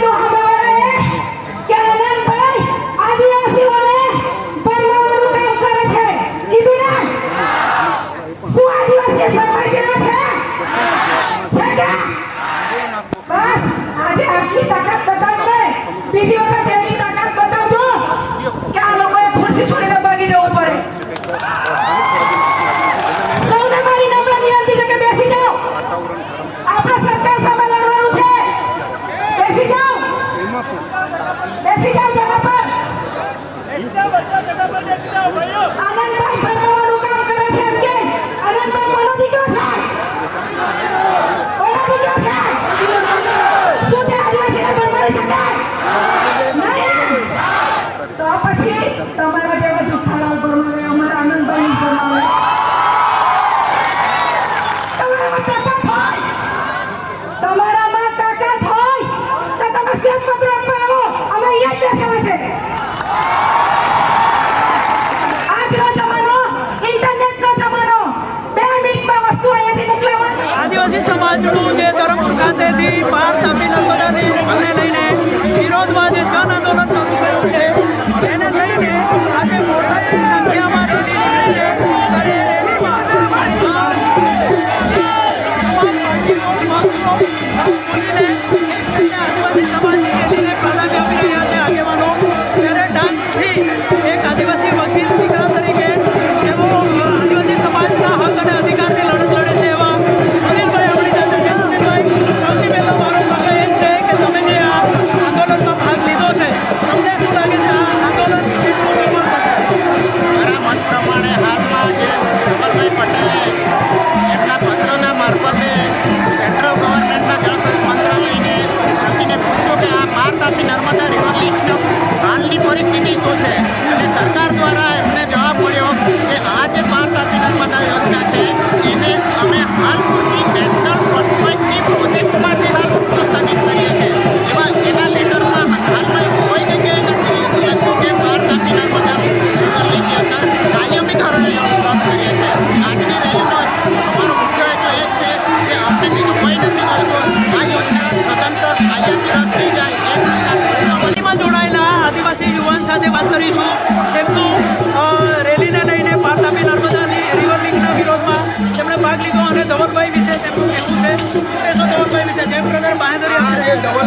લોકોએ me mata, me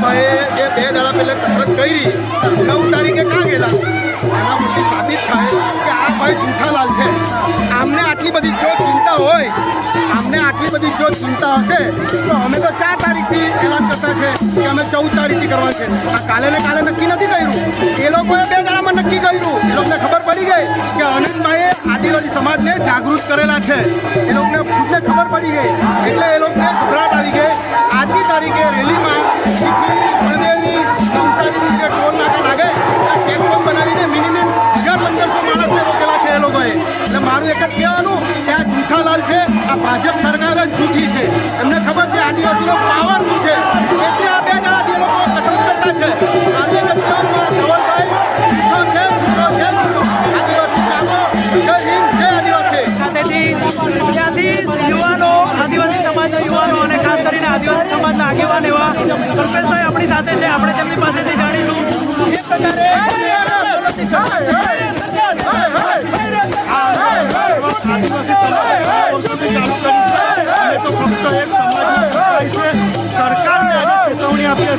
આપશે જે બે દાડા પહેલાં કસરત કરી. નવ તારીખે ક્યાં ગયેલા? એના પરથી સાબિત થાય કે આ ભાઈ જૂઠાલાલ છે. આમને આટલી બધી જો ચિંતા હોય, અમને આટલી બધી જો ચિંતા હશે, તો અમે તો ચાર તારીખથી એલાન કરતા છે કે અમે ચૌદ તારીખથી કરવા છે. આ કાલે ને કાલે નક્કી નથી કર્યું. એ લોકોએ બે દાડામાં નક્કી કર્યું. એ લોકોને ખબર પડી ગઈ કે અનિલભાઈએ આદિવાસી સમાજને જાગૃત કરેલા છે. એ લોકોને ખુદને ખબર પડી ગઈ. એટલે એ લોકોને ગભરાટ આવી ગઈ. આજની તારીખે રેલીમાં બળદેવની નવસારીની ટોલ નાકા લાગે, આ ચેકપોસ્ટ બનાવીને મિનિમમ મારું એક જ કહેવાનું કે આ જૂઠાલાલ છે, આ ભાજપ સરકાર જ જૂઠી છે. એમને ખબર છે આદિવાસીનો પાવર શું છે? એટલે આ બે જણા જે લોકો પસંદ કરતા છે.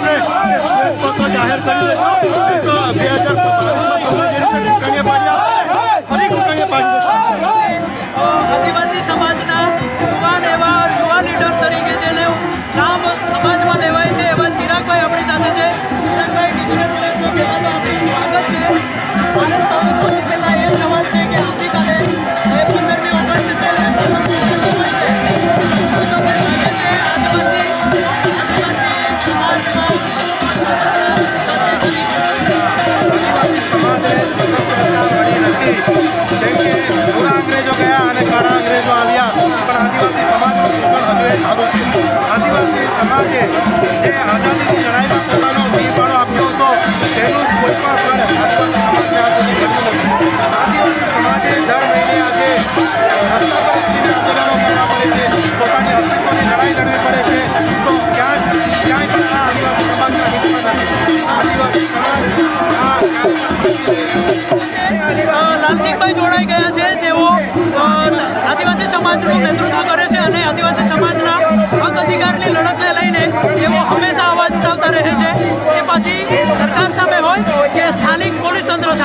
ચેતવણી આપીએ છે કે શ્વેતપત્ર જાહેર કરી દેજો નહીં તો બે હજાર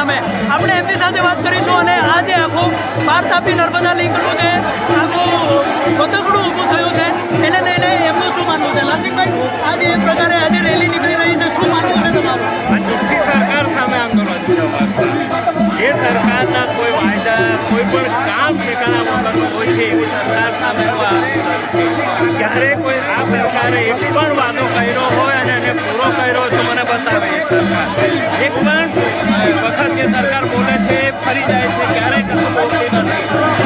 સામે. આપણે એમની સાથે વાત કરીશું અને આ જે આખું બાર તાપી નર્મદા લિંકનું જે આખું ગોતકડું ઊભું થયું છે, એને લઈને એમનું શું માનવું છે? લાસિકભાઈ આજે એક પ્રકારે આજે રેલી નીકળી રહી છે. શું માનવું છે તમારું? સરકાર સામે આંદોલન એ સરકારના કોઈ વાયદા, કોઈ પણ કામ ઠેકાણા વગરનું હોય છે એવી સરકાર સામે ક્યારે કોઈ આ સરકારે એક પણ વાદો કર્યો હોય અને એને પૂરો કર્યો હોય તો મને બતાવે સરકાર. એક પણ વખત જે સરકાર બોલે છે ફરી જાય છે, ક્યારેય કશું બોલતી નથી.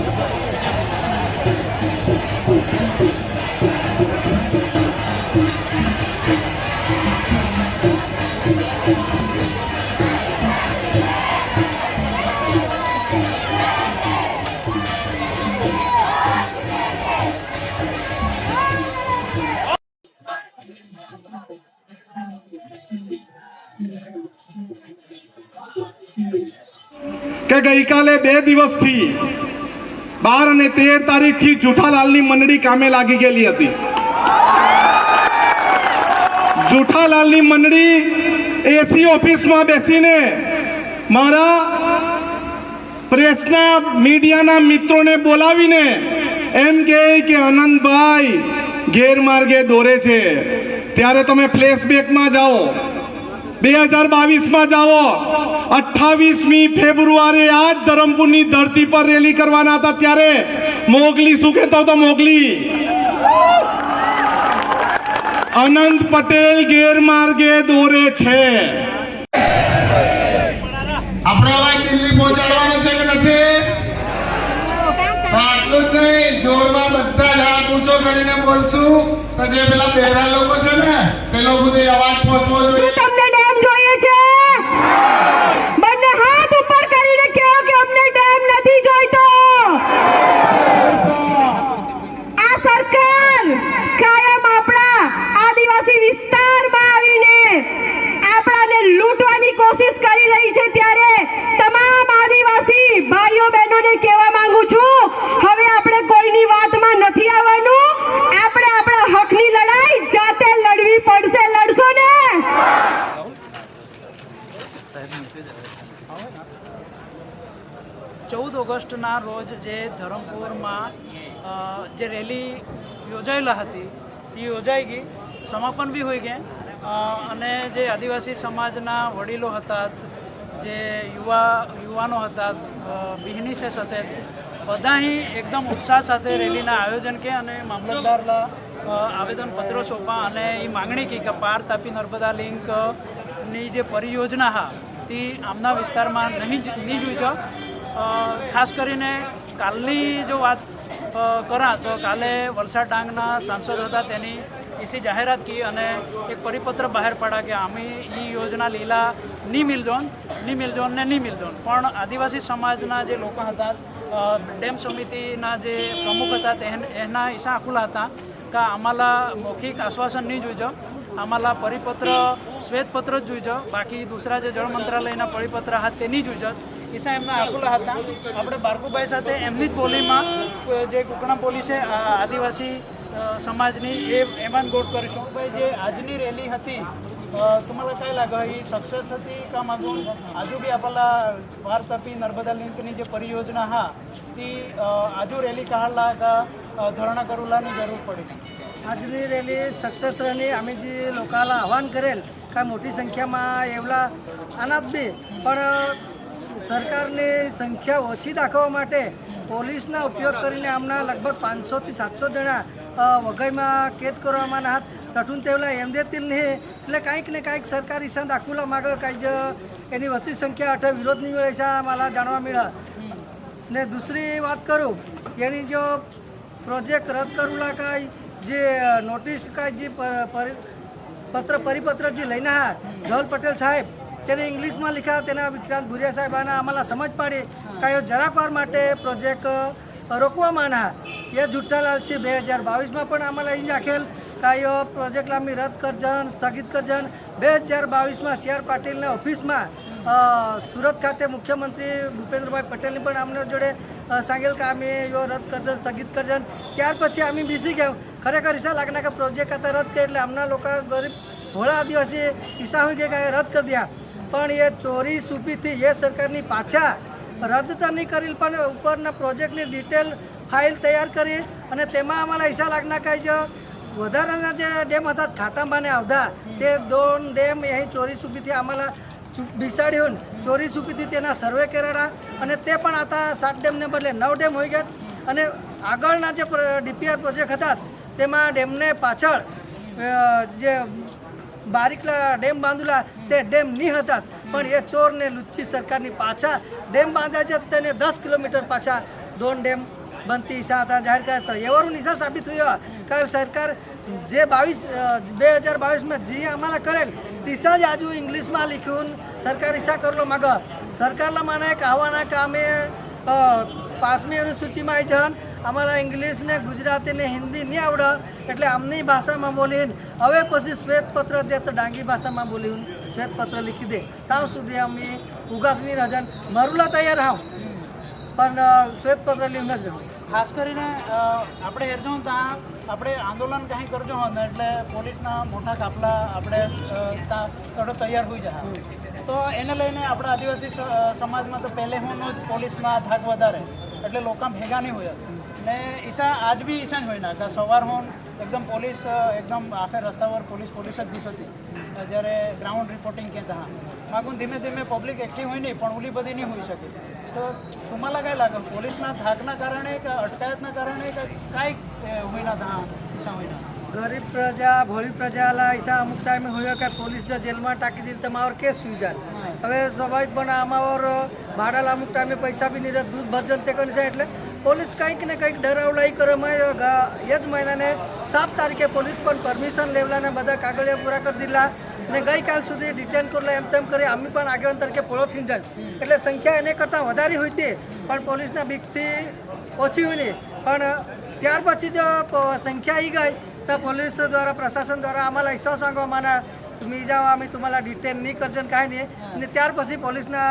કે ગઈકાલે બે દિવસથી બાર અને તેર તારીખથી જુઠાલાલની મંડળી કામે લાગી ગયેલી હતી. જુઠાલાલની મંડળી એસી ઓફિસમાં બેસીને મારા પ્રેસના મીડિયાના મિત્રોને બોલાવીને એમ કહે કે અનંતભાઈ, ગેરમાર્ગે દોરે છે. ત્યારે તમે ફ્લેશબેકમાં જાઓ. બે હજાર બાવીસમાં જાઓ. અઠ્ઠાવીસમી ફેબ્રુઆરી આજ ધરમપુરની ધરતી પર રેલી કરવાના હતા ત્યારે મોગલી શું કહેતો હતો મોગલી? અનંત પટેલ ગેરમાર્ગે દોરે છે. આપણે હવે દિલ્હી પહોંચાડવાનું છે કે નથી? આટલું જોરમાં બધા જ હાથ ઊંચો કરીને બોલશું. તો જે પેલા બહેરા લોકો છે ને, તે લોકો અવાજ પહોંચવો જોઈએ શું તમને ડેમ જોઈએ છે બંને હાથ ઉપર કરીને કહો કે અમને ડેમ નથી જોઈતો આ સરકાર કાયમ આપણા આદિવાસી વિસ્તારમાં આવીને આપણાને લૂંટવાની કોશિશ કરી રહી છે ત્યારે તમામ આદિવાસી ભાઈઓ બહેનોને કહેવા માંગુ છું હવે આપણે કોઈની વાતમાં નથી આવવાનું આપણે આપણા હકની લડાઈ જાતે લડવી પડશે લડશો ને ચૌદ ઓગસ્ટના રોજ જે ધરમપુરમાં જે રેલી યોજાયેલા હતી તે યોજાઈ ગઈ. સમાપન બી હોઈ ગયા અને જે આદિવાસી સમાજના વડીલો હતા જે યુવા યુવાનો હતા અ, બિહનીસે સાથે બધા એકદમ ઉત્સાહ સાથે રેલીના આયોજન કે અને મામલતદારના આવેદનપત્રો સોંપા અને એ માગણી કી કે પાર તાપી નર્મદા લિંકની જે પરિયોજના હા તે આમના વિસ્તારમાં નહીં નહીં જોઈ ખાસ કરીને કાલની જો વાત કરા, તો કાલે વલસાડ ડાંગના સાંસદ હતા તેની ઈસી જાહેરાત કી અને એક પરિપત્ર બહાર પાડ્યા કે આમી એ યોજના લીલા ની મિલજોનની મિલજોન ને ની મિલજોન પણ આદિવાસી સમાજના જે લોકો હતા ડેમ સમિતિના જે પ્રમુખ હતા તે એના ઈસા આખુલા હતા, કે આમાલા મૌખિક આશ્વાસન નહીં જોઈજો, આમાલા પરિપત્ર, શ્વેતપત્ર જ જોઈજો, બાકી દુસરા જે જળ મંત્રાલયના પરિપત્ર હતા તે નહીં જોઈજો. કિસ્સા એમના આખુલા હતા આપણે બારકુભાઈ સાથે એમની જ બોલીમાં જે કુકણા બોલી છે આદિવાસી સમાજની એ એમાં ગોટ કરીશું ભાઈ જે આજની રેલી હતી तुम्हाला काय लागलं ही सक्सेस होती का मागून आजू बी आपल्याला भारतापी नर्मदा लिंकनी जे परियोजना हा ती आजू रॅली काढला का धोरणा करूला जरूर पडेल आजनी रॅली सक्सेस राहिली आम्ही जी लोकाला आव्हान करेल काय मोठी संख्यामा येवला आणत बी पण સરકારની સંખ્યા ઓછી દાખવવા માટે પોલીસના ઉપયોગ કરીને આમના લગભગ પાંચસોથી સાતસો જણા વઘઈમાં કેદ કરવામાં હાથ તઠું તેવલા એમ નહીં એટલે કાંઈક ને કાંઈક સરકાર ઈશાન દાખુલા માગે કાંઈ જ એની વસી સંખ્યા અઠે વિરોધ નહીં મળે છે મારા જાણવા મળે ને દુસરી વાત કરું, એની જો પ્રોજેક્ટ રદ કરુલા કાંઈ, જે નોટિસ કાંઈ જે પત્ર, પરિપત્ર જે લઈને હા જવલ પટેલ સાહેબ તેને ઇંગ્લિશમાં લખ્યા, તેના વિક્રાંત ભુરિયા સાહેબાના આम्हाला સમજ પાડી કાયો જરાકવાર માટે પ્રોજેક્ટ રોકવામાંના. એ જુઠ્ઠાલાલ છે, બે હજાર બાવીસમાં પણ આम्हाला અહીં દાખેલ કાયો પ્રોજેક્ટ લાંબી રદ કરજણ સ્થગિત કરજણ બે હજાર બાવીસમાં સી આર પાટીલના ઓફિસમાં સુરત ખાતે મુખ્યમંત્રી ભૂપેન્દ્રભાઈ પટેલની પણ અમને જોડે સાંગેલ કે आम्ही યો રદ करजन સ્થગિત करजन ત્યાર પછી અમે બીસી ગયા ખરેખર ઈસા લાગના કે પ્રોજેક્ટ હતા રદ કે એટલે આમના લોકો ગરીબ, ભોળા આદિવાસી ઈસા હોય કે કાંઈ રદ કરી દીધા. પણ એ ચોરી સુપીથી એ સરકારની પાછા રદ તો નહીં કરેલ, પણ ઉપરના પ્રોજેક્ટની ડિટેલ ફાઇલ તૈયાર કરી અને તેમાં અમારા હિસ્સા લાગના કાંઈ જ. વધારાના જે ડેમ હતા ઠાટાંબા આવતા, તે દોન ડેમ અહીં ચોરી સુપીથી અમારા બિસાડ્યું ચોરી સુપીથી તેના સર્વે કરેલા અને તે પણ હતા સાત ડેમને બદલે નવ ડેમ હોઈ ગયા. અને આગળના જે ડીપીઆર પ્રોજેક્ટ હતા, તેમાં ડેમને પાછળ જે બારીકલા ડેમ બાંધેલા તે ડેમ નહીં હતા. પણ એ ચોરને લુચ્છી સરકારની પાછા ડેમ બાંધ્યા છે, તેને દસ કિલોમીટર પાછા દોન ડેમ બનતી ઈશા હતા. જાહેર કર્યા તો એવાનું નિશા સાબિત થયો કારણ સરકાર જે બાવીસ બે હજાર બાવીસમાં જે આમાં કરેલ દિશા જ આજુ ઇંગ્લિશમાં લખ્યું સરકાર ઈશા કરેલો માગ. સરકારના માને કહેવાના કામે પાંચમી અનુસૂચિમાં આવી જન અમારા ઇંગ્લિશ ને ગુજરાતી ને હિન્દી નહીં આવડે, એટલે આમની ભાષામાં બોલીને હવે પછી શ્વેતપત્ર દે તો ડાંગી ભાષામાં બોલી શ્વેતપત્ર લીખી દે. ત્યાં સુધી અમે ઉગાસની રજન મરુલા તૈયાર હાવ. પણ શ્વેતપત્ર લીધું જ રહું ખાસ કરીને આપણે આપણે હેરજો ત્યાં આપણે આંદોલન કાંઈ કરજો હોત ને એટલે પોલીસના મોટા કાફલા આપણે ત્યાં થોડો તૈયાર હોઈ જાય તો એને લઈને આપણા આદિવાસી સ- સમાજમાં તો પહેલે હું જ પોલીસના ધાક વધારે. એટલે લોકો ભેગા નહીં હોય. ને ઈશા આજ બી ઈશા જ હોય ના કે સવાર હોન એકदम पोलीस एकदम आख्या रस्त्यावर पोलीस पोलीसच दिसत होती જ્યારે ગ્રાઉન્ડ रिपोर्टिंग केलं हां मागून धीमे धीमे पब्लिक ॲक्टिव्ह होई नाही पण उली बधी नाही होई શકે તો तुम्हाला काय लागेल पोलिसना धाकना कारणे का अटकायतना कारणे काय काय होईना दहा दिशा होईना ગરીબ પ્રજા, ભળી પ્રજા હિસા અમુક ટાઈમે હોય કે પોલીસ જો જેલમાં ટાંકી દીધી તમે આર કેસ સુઈ જાય. હવે સ્વાભાવિક પણ આમાં ઓર ભાડાલા અમુક ટાઈમે પૈસા બી નહીં દૂધ ભજન તે કરી છે એટલે પોલીસ કંઈક ને કંઈક ડરાવલાઈ કરે એ જ મહિનાને સાત તારીખે પોલીસ પણ પરમિશન લેવલા લેવલાને બધા કાગળિયા પૂરા કરી દીધા અને ગઈકાલ સુધી ડિટેન કરેલા, એમ તેમ કરી અમે પણ આગેવાન તરીકે પોળો થઈ જાય. એટલે સંખ્યા એને કરતાં વધારે હોય તે, પણ પોલીસના બીકથી ઓછી હોય નહીં પણ ત્યાર પછી જો સંખ્યા આવી ગઈ तर पोलीस द्वारा प्रशासन द्वारा आम्हाला ऐसा सांगा मला तुम्ही जावा आम्ही तुम्हाला डिटेन नाही કરજો ને કાંઈ નહીં અને ત્યાર પછી પોલીસના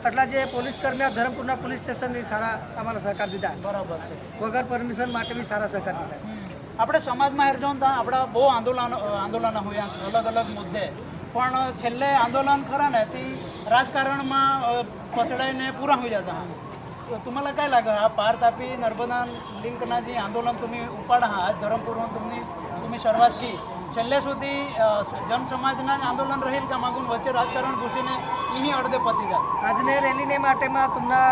આટલા જે પોલીસ કર્મીઓ ધરમપુરના પોલીસ સ્ટેશનની સારા અમારા સહકાર દીધા બરાબર છે વગર પરમિશન માટે બી સારા સહકાર દીધા આપણે સમાજમાં હેર જોન ત્યાં આપણા બહુ આંદોલન આંદોલન હોય અલગ અલગ મુદ્દે પણ છેલ્લે આંદોલન ખરા ને તે રાજકારણમાં અ, પસડાઈને પૂરા હોઈ જતા હા તો तुम्हाला काय લાગે આ પાર્થ આપી નર્મદા लिंकना જે આંદોલન तुम्ही ઉપાડ आहात धरमपूरहून तुम्ही तुम्ही શરૂઆત की. છેલ્લે સુધી જનસમાજના જ આંદોલન રહેલ કે માગુન વચ્ચે રાજકારણ ઘૂસીને એની અડધે પતી ગયા આજને રેલીને માટેમાં તમના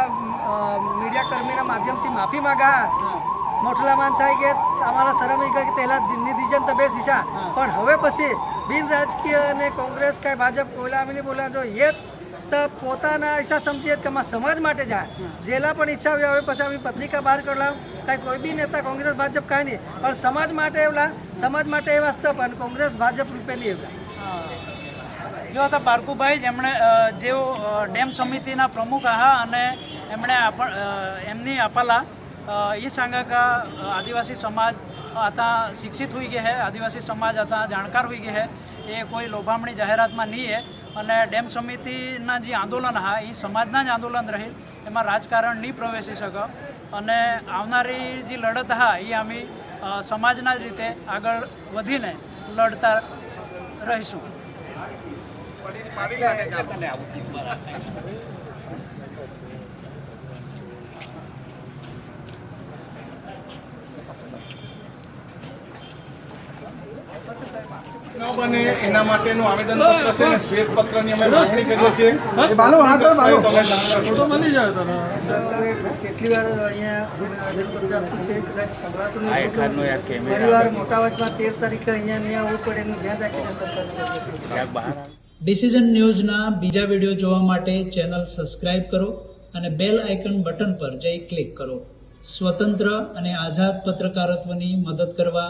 મીડિયાકર્મીના માધ્યમથી માફી માગા મોટલા માણસાએ કે અમારા શરમ એ કે તેલા પહેલાં નિધિજન તબે શીશા પણ હવે પછી બિન રાજકીય અને કોંગ્રેસ કાંઈ ભાજપ કોઈલા આવીને બોલા જો એ તો પોતાના હિસ્સા સમજીએ કે અમારા સમાજ માટે જાય જેલા પણ ઈચ્છા હોય હવે પછી અમે પત્રિકા બહાર કરલા કાંઈ કોઈ બી નેતા કોંગ્રેસ ભાજપ કાંઈ નહીં પણ સમાજ માટે એવલા સમાજ માટે એ વાસ્તવ પણ કોંગ્રેસ ભાજપ રૂપે નહીં એવલા જો હતા પારકુભાઈ જેમણે અ, જેઓ અ, ડેમ સમિતિના પ્રમુખ આહા અને એમણે આપણ અ, એમની આપેલા અ, એ सांगा का अ, आदिवासी समाज आता शिक्षित होई गए है आदिवासी समाज आता જાણકાર હોઈ ગઈ है એ કોઈ લોભામણી જાહેરાતમાં નહીં હે અને ડેમ સમિતિના જે આંદોલન, હા, એ સમાજના જ આંદોલન રહે, એમાં રાજકારણ નહીં પ્રવેશી શકે. અને આવનારી જે લડત, હા, એ અમે સમાજના જ રીતે આગળ વધીને લડતા રહીશું. ન એના માટેનું આવેદનપત્ર છે ને શ્વેતપત્રની અમે માંગણી કરીએ છીએ. બાલો કેટલી વાર અહીંયા પરિવાર આપ્યું છે? કદાચ સંભળાતું નહીં ફરી મોટા અવાજમાં તેર તારીખે અહીંયા નહીં આવવું પડે એનું ધ્યાન રાખીને સરકાર ડિસિઝન ન્યૂઝના બીજા વીડિયો જોવા માટે ચેનલ સબસ્ક્રાઇબ કરો અને બેલ આઇકન બટન પર જઈ ક્લિક કરો. સ્વતંત્ર અને આઝાદ પત્રકારત્વની મદદ કરવા